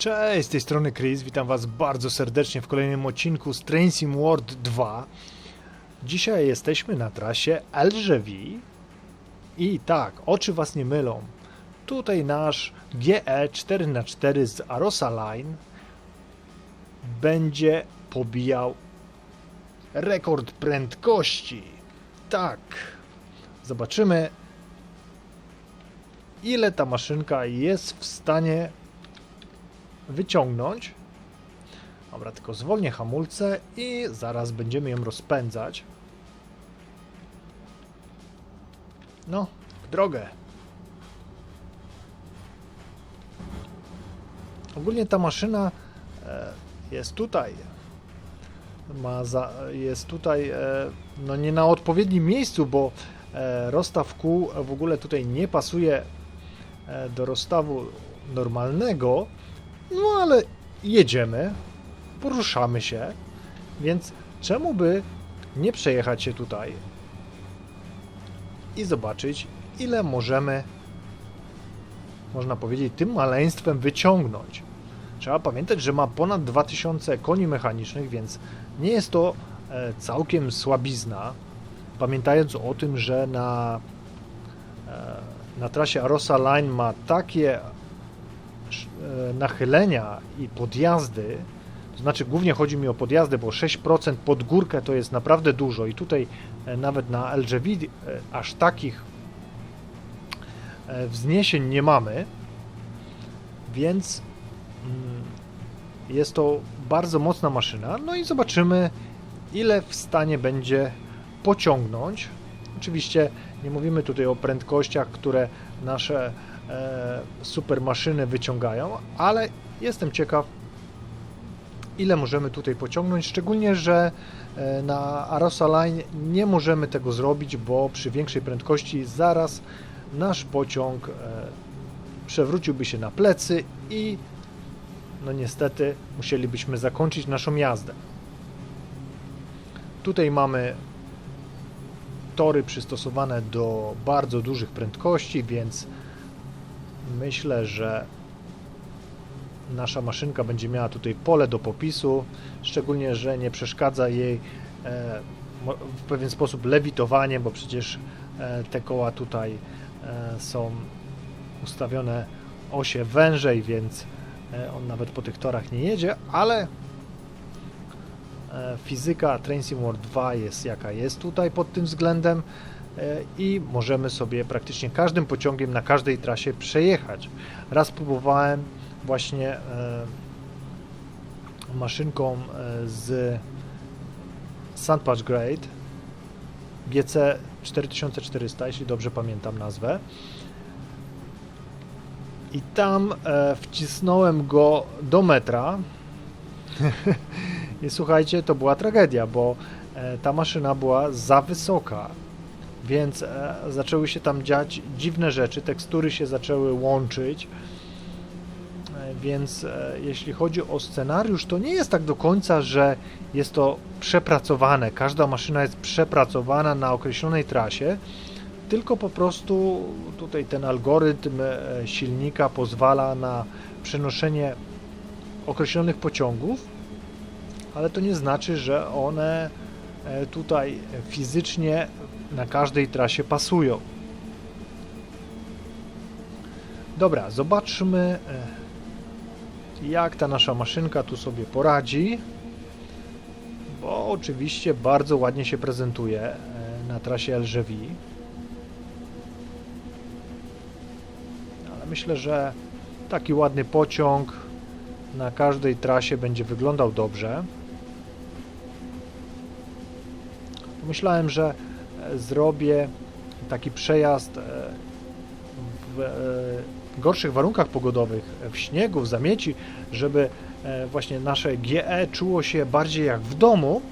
Cześć, z tej strony Chris, witam Was bardzo serdecznie w kolejnym odcinku z Train Sim World 2. Dzisiaj jesteśmy na trasie Elżewi i tak, oczy Was nie mylą. Tutaj nasz GE 4x4 z Arosa Line będzie pobijał rekord prędkości. Tak, zobaczymy ile ta maszynka jest w stanie wyciągnąć. Dobra, tylko zwolnię hamulce i zaraz będziemy ją rozpędzać. No, w drogę. Ogólnie ta maszyna e, jest tutaj. Ma za, jest tutaj e, no nie na odpowiednim miejscu, bo e, rozstaw kół w ogóle tutaj nie pasuje do rozstawu normalnego. No ale jedziemy, poruszamy się, więc czemu by nie przejechać się tutaj i zobaczyć, ile możemy, można powiedzieć, tym maleństwem wyciągnąć. Trzeba pamiętać, że ma ponad 2000 koni mechanicznych, więc nie jest to e, całkiem słabizna. Pamiętając o tym, że na, e, na trasie Arosa Line ma takie nachylenia i podjazdy, to znaczy głównie chodzi mi o podjazdy, bo 6% pod górkę to jest naprawdę dużo i tutaj e, nawet na LGV e, aż takich e, wzniesień nie mamy, więc mm, jest to bardzo mocna maszyna. No i zobaczymy, ile w stanie będzie pociągnąć. Oczywiście nie mówimy tutaj o prędkościach, które nasze e, super maszyny wyciągają, ale jestem ciekaw, ile możemy tutaj pociągnąć, szczególnie, że e, na Arosa Line nie możemy tego zrobić, bo przy większej prędkości zaraz nasz pociąg e, przewróciłby się na plecy i no niestety musielibyśmy zakończyć naszą jazdę. Tutaj mamy tory przystosowane do bardzo dużych prędkości, więc myślę, że nasza maszynka będzie miała tutaj pole do popisu, szczególnie, że nie przeszkadza jej e, w pewien sposób lewitowanie, bo przecież e, te koła tutaj e, są ustawione osie wężej, więc on nawet po tych torach nie jedzie, ale fizyka Train Sim World 2 jest jaka jest tutaj pod tym względem i możemy sobie praktycznie każdym pociągiem na każdej trasie przejechać. Raz próbowałem właśnie e, maszynką e, z Sandpatch Grade GC 4400, jeśli dobrze pamiętam nazwę. I tam e, wcisnąłem go do metra. I słuchajcie, to była tragedia, bo e, ta maszyna była za wysoka. Więc e, zaczęły się tam dziać dziwne rzeczy, tekstury się zaczęły łączyć. E, Więc e, jeśli chodzi o scenariusz, to nie jest tak do końca, że jest to przepracowane. Każda maszyna jest przepracowana na określonej trasie, tylko po prostu tutaj ten algorytm e, silnika pozwala na przenoszenie określonych pociągów, ale to nie znaczy, że one e, tutaj fizycznie na każdej trasie pasują. Dobra, zobaczmy e, jak ta nasza maszynka tu sobie poradzi, bo oczywiście bardzo ładnie się prezentuje e, na trasie LGV. Ale myślę, że taki ładny pociąg na każdej trasie będzie wyglądał dobrze. Myślałem, że zrobię taki przejazd e, w e, gorszych warunkach pogodowych, w śniegu, w zamieci, żeby e, właśnie nasze GE czuło się bardziej jak w domu,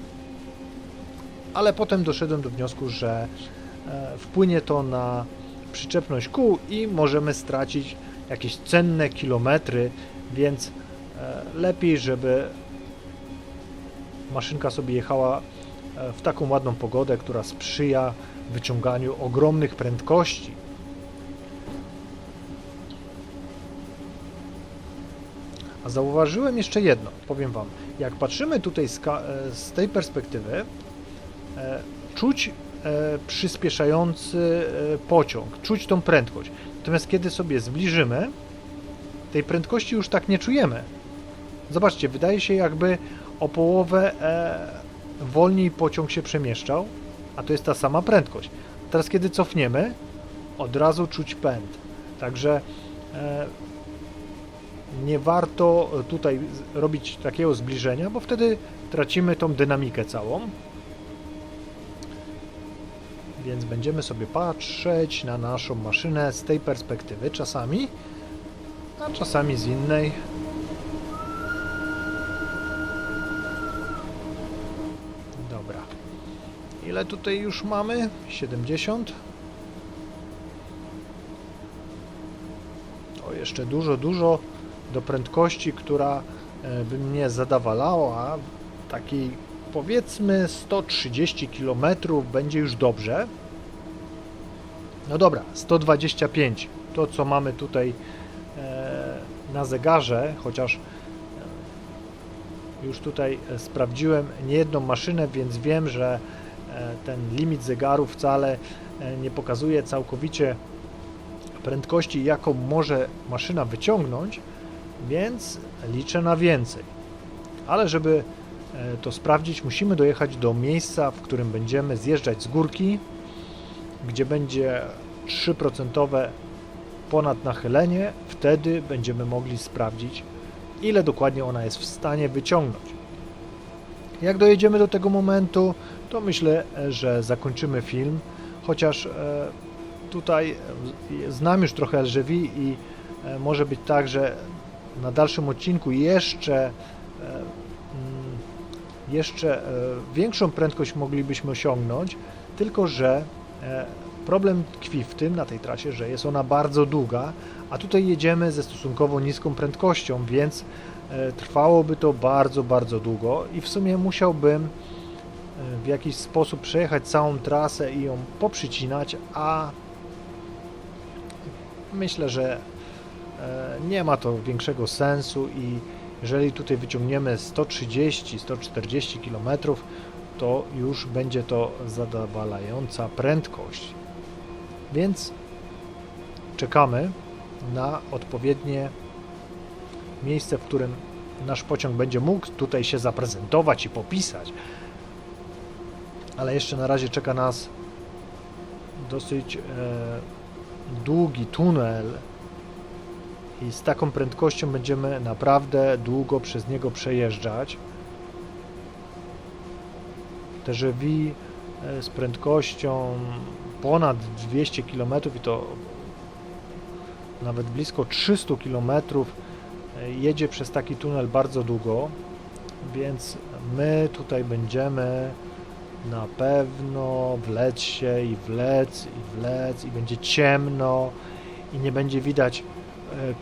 ale potem doszedłem do wniosku, że wpłynie to na przyczepność kół i możemy stracić jakieś cenne kilometry, więc lepiej, żeby maszynka sobie jechała w taką ładną pogodę, która sprzyja wyciąganiu ogromnych prędkości. A zauważyłem jeszcze jedno, powiem Wam. Jak patrzymy tutaj z, e, z tej perspektywy, e, czuć e, przyspieszający e, pociąg, czuć tą prędkość. Natomiast kiedy sobie zbliżymy, tej prędkości już tak nie czujemy. Zobaczcie, wydaje się jakby o połowę e, wolniej pociąg się przemieszczał, a to jest ta sama prędkość. Teraz kiedy cofniemy, od razu czuć pęd. Także e, nie warto tutaj robić takiego zbliżenia, bo wtedy tracimy tą dynamikę całą. Więc będziemy sobie patrzeć na naszą maszynę z tej perspektywy czasami, a czasami z innej. Ile tutaj już mamy? 70. O, jeszcze dużo, dużo do prędkości, która e, by mnie zadawalała. Takiej powiedzmy 130 km będzie już dobrze. No dobra, 125 to co mamy tutaj e, na zegarze, chociaż e, już tutaj sprawdziłem niejedną maszynę, więc wiem, że ten limit zegaru wcale e, nie pokazuje całkowicie prędkości, jaką może maszyna wyciągnąć, więc liczę na więcej. Ale żeby e, to sprawdzić, musimy dojechać do miejsca, w którym będziemy zjeżdżać z górki, gdzie będzie 3% ponad nachylenie. Wtedy będziemy mogli sprawdzić, ile dokładnie ona jest w stanie wyciągnąć. Jak dojedziemy do tego momentu, to myślę, że zakończymy film, chociaż e, tutaj znam już trochę LGV i e, może być tak, że na dalszym odcinku jeszcze e, mm, jeszcze większą prędkość moglibyśmy osiągnąć, tylko że problem tkwi w tym na tej trasie, że jest ona bardzo długa, a tutaj jedziemy ze stosunkowo niską prędkością, więc trwałoby to bardzo, bardzo długo i w sumie musiałbym w jakiś sposób przejechać całą trasę i ją poprzycinać, a myślę, że e, nie ma to większego sensu i jeżeli tutaj wyciągniemy 130-140 km, to już będzie to zadowalająca prędkość. Więc czekamy na odpowiednie miejsce, w którym nasz pociąg będzie mógł tutaj się zaprezentować i popisać. Ale jeszcze na razie czeka nas dosyć e, długi tunel i z taką prędkością będziemy naprawdę długo przez niego przejeżdżać. Te żewi e, z prędkością ponad 200 km i to nawet blisko 300 km e, jedzie przez taki tunel bardzo długo, więc my tutaj będziemy na pewno wlec się i wlec i wlec i będzie ciemno i nie będzie widać e,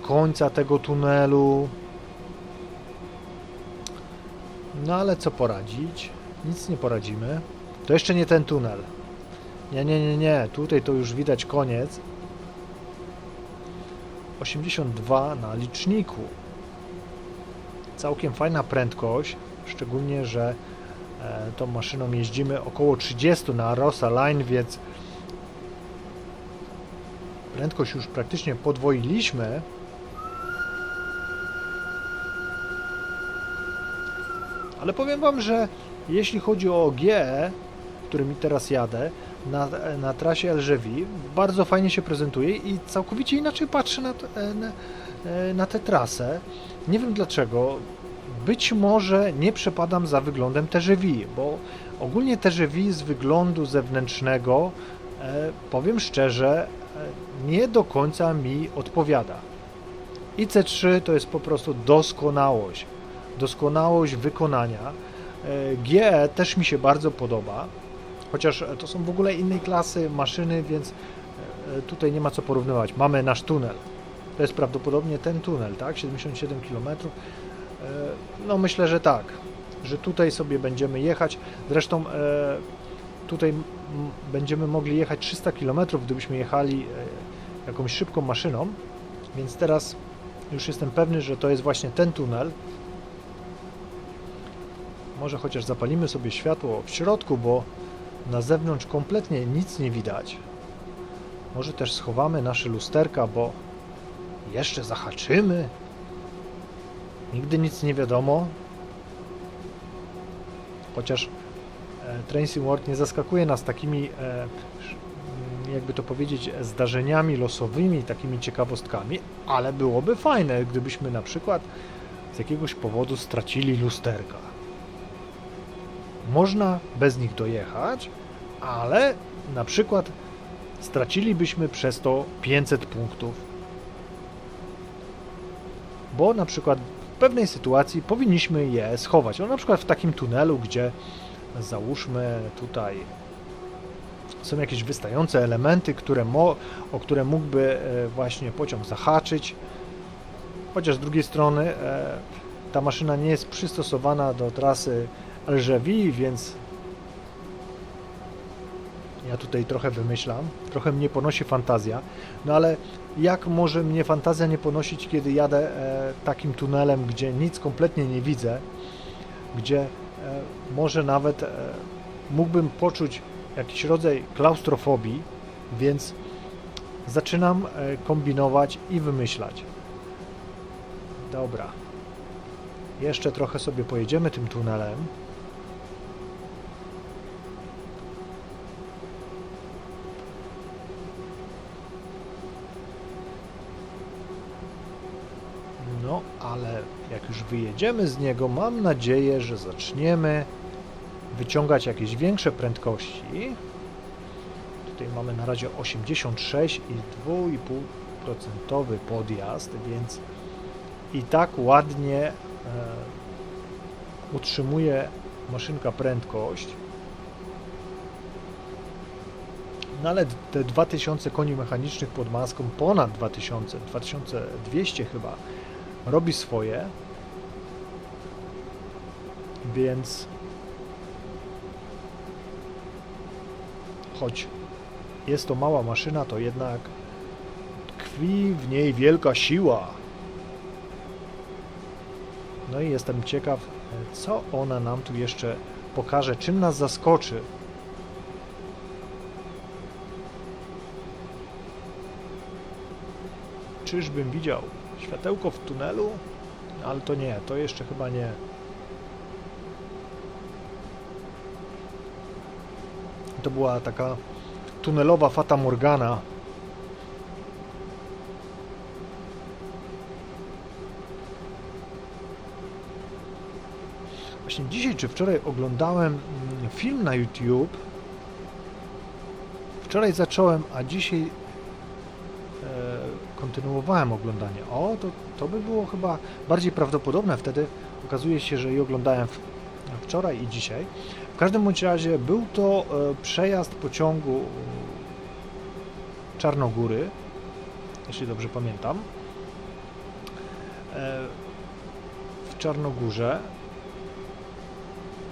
końca tego tunelu. No ale co poradzić? Nic nie poradzimy. To jeszcze nie ten tunel. Nie, nie, nie, nie. Tutaj to już widać koniec. 82 na liczniku. Całkiem fajna prędkość, szczególnie, że tą maszyną jeździmy około 30 na Rosa Line, więc prędkość już praktycznie podwoiliśmy. Ale powiem Wam, że jeśli chodzi o GE, którymi teraz jadę, na, na trasie LGV, bardzo fajnie się prezentuje i całkowicie inaczej patrzę na, e, na, e, na tę trasę. Nie wiem dlaczego. Być może nie przepadam za wyglądem TGV, bo ogólnie TGV z wyglądu zewnętrznego, e, powiem szczerze, e, nie do końca mi odpowiada. IC3 to jest po prostu doskonałość. Doskonałość wykonania. E, GE też mi się bardzo podoba, chociaż to są w ogóle innej klasy maszyny, więc e, tutaj nie ma co porównywać. Mamy nasz tunel. To jest prawdopodobnie ten tunel, tak? 77 km. E, No myślę, że tak, że tutaj sobie będziemy jechać. Zresztą e, tutaj będziemy mogli jechać 300 km, gdybyśmy jechali e, jakąś szybką maszyną. Więc teraz już jestem pewny, że to jest właśnie ten tunel. Może chociaż zapalimy sobie światło w środku, bo na zewnątrz kompletnie nic nie widać. Może też schowamy nasze lusterka, bo jeszcze zahaczymy. Nigdy nic nie wiadomo. Chociaż e, Tracy Ward nie zaskakuje nas takimi, e, jakby to powiedzieć, zdarzeniami losowymi, takimi ciekawostkami, ale byłoby fajne, gdybyśmy na przykład z jakiegoś powodu stracili lusterka. Można bez nich dojechać, ale na przykład stracilibyśmy przez to 500 punktów. Bo na przykład pewnej sytuacji powinniśmy je schować. No na przykład w takim tunelu, gdzie załóżmy tutaj są jakieś wystające elementy, które mo, o które mógłby e, właśnie pociąg zahaczyć. Chociaż z drugiej strony e, ta maszyna nie jest przystosowana do trasy LGV, więc ja tutaj trochę wymyślam, trochę mnie ponosi fantazja, no ale jak może mnie fantazja nie ponosić, kiedy jadę e, takim tunelem, gdzie nic kompletnie nie widzę, gdzie e, może nawet e, mógłbym poczuć jakiś rodzaj klaustrofobii, więc zaczynam kombinować i wymyślać. Dobra. Jeszcze trochę sobie pojedziemy tym tunelem. Już wyjedziemy z niego, mam nadzieję, że zaczniemy wyciągać jakieś większe prędkości. Tutaj mamy na razie 86 i 2,5% podjazd, więc i tak ładnie e, utrzymuje maszynka prędkość. No ale te 2000 koni mechanicznych pod maską, ponad 2000, 2200 chyba, robi swoje. Więc choć jest to mała maszyna, to jednak tkwi w niej wielka siła. No i jestem ciekaw, co ona nam tu jeszcze pokaże, czym nas zaskoczy. Czyżbym widział światełko w tunelu? Ale to nie, to jeszcze chyba nie. To była taka tunelowa Fata Morgana. Właśnie dzisiaj czy wczoraj oglądałem mm, film na YouTube. Wczoraj zacząłem, a dzisiaj e, kontynuowałem oglądanie. O, to, to by było chyba bardziej prawdopodobne. Wtedy okazuje się, że i oglądałem wczoraj i dzisiaj. W każdym bądź razie był to e, przejazd pociągu Czarnogóry, jeśli dobrze pamiętam. E, w Czarnogórze,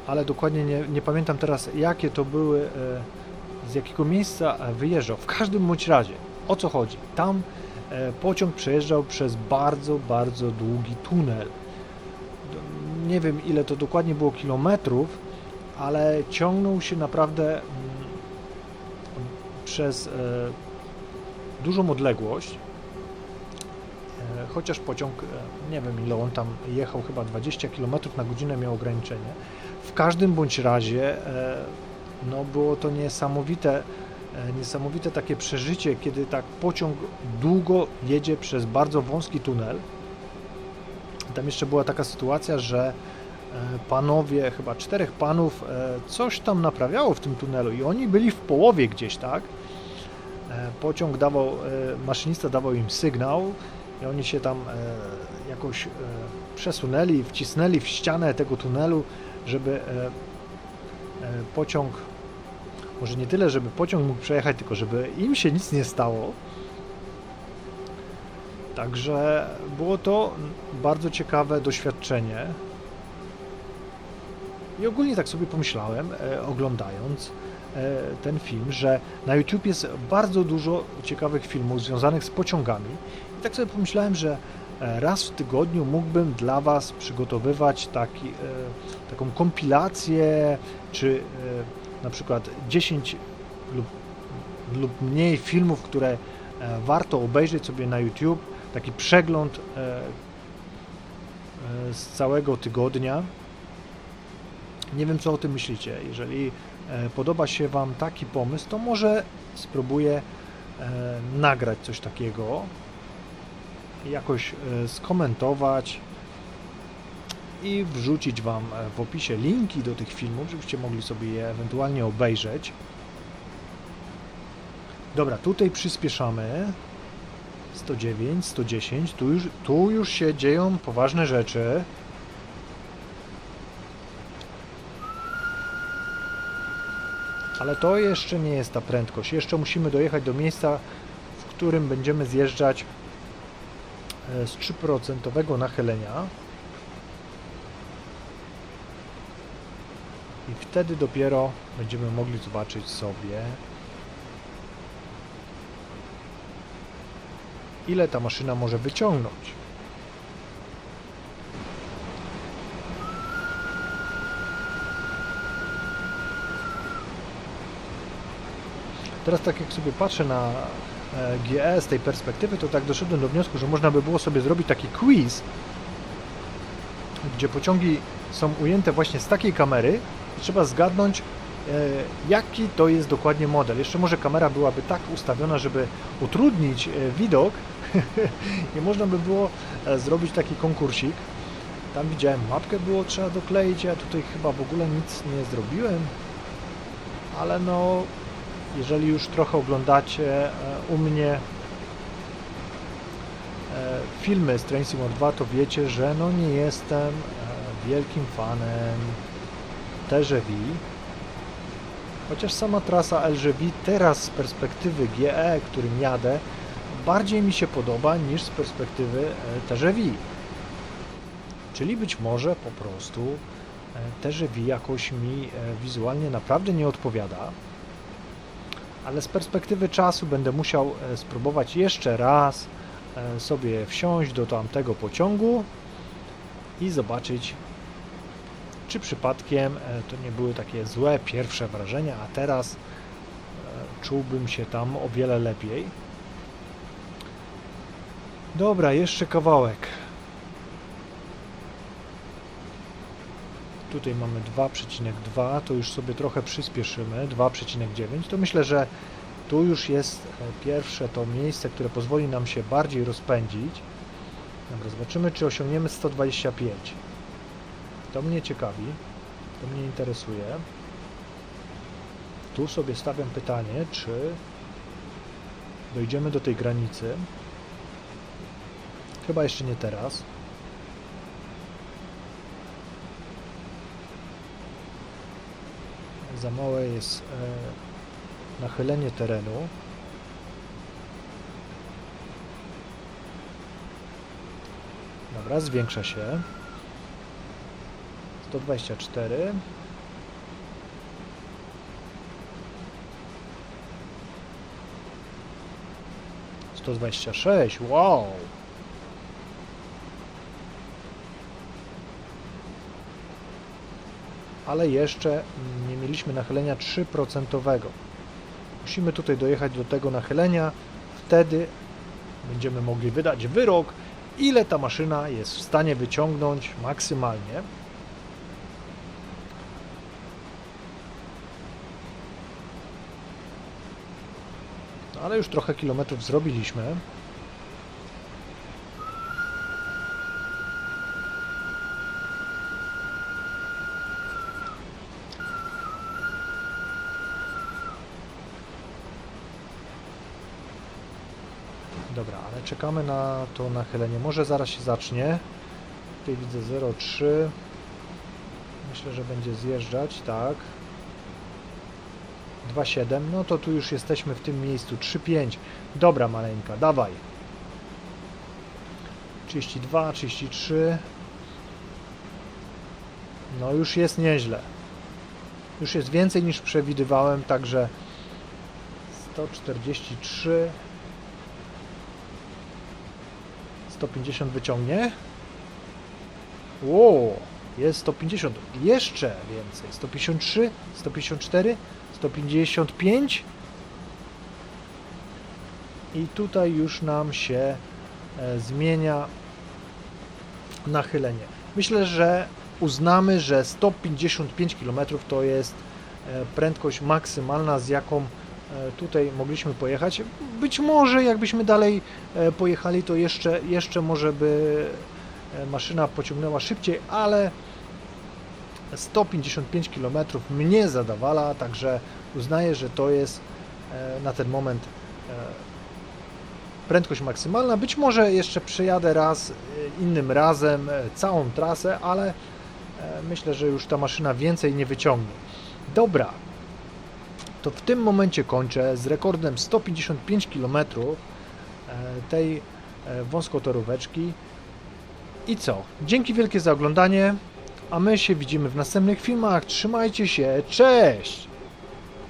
ale dokładnie nie, nie pamiętam teraz, jakie to były, e, z jakiego miejsca wyjeżdżał. W każdym bądź razie, o co chodzi? Tam pociąg przejeżdżał przez bardzo, bardzo długi tunel. Nie wiem, ile to dokładnie było kilometrów, ale ciągnął się naprawdę mm, przez e, dużą odległość. E, Chociaż pociąg, e, nie wiem ile on tam jechał, chyba 20 km na godzinę miał ograniczenie. W każdym bądź razie no było to niesamowite, niesamowite takie przeżycie, kiedy tak pociąg długo jedzie przez bardzo wąski tunel. Tam jeszcze była taka sytuacja, że panowie, chyba czterech panów, e, coś tam naprawiało w tym tunelu i oni byli w połowie gdzieś, tak? E, Pociąg dawał, e, maszynista dawał im sygnał i oni się tam e, jakoś e, przesunęli, wcisnęli w ścianę tego tunelu, żeby e, e, pociąg, może nie tyle, żeby pociąg mógł przejechać, tylko żeby im się nic nie stało. Także było to bardzo ciekawe doświadczenie. I ogólnie tak sobie pomyślałem, e, oglądając e, ten film, że na YouTube jest bardzo dużo ciekawych filmów związanych z pociągami. I tak sobie pomyślałem, że e, raz w tygodniu mógłbym dla Was przygotowywać taki, taką kompilację, czy na przykład 10 lub, lub mniej filmów, które warto obejrzeć sobie na YouTube, taki przegląd z całego tygodnia. Nie wiem, co o tym myślicie. Jeżeli e, podoba się Wam taki pomysł, to może spróbuję e, nagrać coś takiego, jakoś e, skomentować i wrzucić Wam w opisie linki do tych filmów, żebyście mogli sobie je ewentualnie obejrzeć. Dobra, tutaj przyspieszamy. 109, 110, tu już, tu już się dzieją poważne rzeczy. Ale to jeszcze nie jest ta prędkość. Jeszcze musimy dojechać do miejsca, w którym będziemy zjeżdżać e, z 3% nachylenia. I wtedy dopiero będziemy mogli zobaczyć sobie, ile ta maszyna może wyciągnąć. Teraz tak jak sobie patrzę na GE z tej perspektywy, to tak doszedłem do wniosku, że można by było sobie zrobić taki quiz, gdzie pociągi są ujęte właśnie z takiej kamery i trzeba zgadnąć, e, jaki to jest dokładnie model. Jeszcze może kamera byłaby tak ustawiona, żeby utrudnić e, widok i można by było e, zrobić taki konkursik. Tam widziałem mapkę było trzeba dokleić, ja tutaj chyba w ogóle nic nie zrobiłem, ale no jeżeli już trochę oglądacie e, u mnie e, filmy z Train Simulator 2, to wiecie, że no nie jestem e, wielkim fanem TGV. Chociaż sama trasa LGV teraz z perspektywy GE, którym jadę, bardziej mi się podoba niż z perspektywy TGV. Czyli być może po prostu TGV jakoś mi wizualnie naprawdę nie odpowiada ale z perspektywy czasu będę musiał e, spróbować jeszcze raz e, sobie wsiąść do tamtego pociągu i zobaczyć, czy przypadkiem e, to nie były takie złe pierwsze wrażenia, a teraz czułbym się tam o wiele lepiej. Dobra, jeszcze kawałek. Tutaj mamy 2,2, to już sobie trochę przyspieszymy, 2,9. To myślę, że tu już jest e, pierwsze to miejsce, które pozwoli nam się bardziej rozpędzić. Dobra, zobaczymy, czy osiągniemy 125. To mnie ciekawi, to mnie interesuje. Tu sobie stawiam pytanie, czy dojdziemy do tej granicy. Chyba jeszcze nie teraz. Za małe jest e, nachylenie terenu. Dobra, zwiększa się. 124. Sto dwadzieścia sześć, wow! Ale jeszcze nie mieliśmy nachylenia 3%. Musimy tutaj dojechać do tego nachylenia, wtedy będziemy mogli wydać wyrok, ile ta maszyna jest w stanie wyciągnąć maksymalnie. No, ale już trochę kilometrów zrobiliśmy. Czekamy na to nachylenie. Może zaraz się zacznie. Tutaj widzę 0,3. Myślę, że będzie zjeżdżać, tak. 2,7. No to tu już jesteśmy w tym miejscu. 3,5. Dobra, maleńka, dawaj. 32, 33. No już jest nieźle. Już jest więcej niż przewidywałem, także 143 150 wyciągnie. Ło, jest 150. Jeszcze więcej. 153, 154, 155. I tutaj już nam się e, zmienia nachylenie. Myślę, że uznamy, że 155 km to jest e, prędkość maksymalna, z jaką tutaj mogliśmy pojechać. Być może jakbyśmy dalej e, pojechali, to jeszcze, jeszcze może by e, maszyna pociągnęła szybciej, ale 155 km mnie zadawala, także uznaję, że to jest e, na ten moment e, prędkość maksymalna. Być może jeszcze przejadę raz, e, innym razem e, całą trasę, ale e, myślę, że już ta maszyna więcej nie wyciągnie. Dobra, to w tym momencie kończę z rekordem 155 km e, tej e, wąskotoróweczki. I co? Dzięki wielkie za oglądanie, a my się widzimy w następnych filmach. Trzymajcie się, cześć!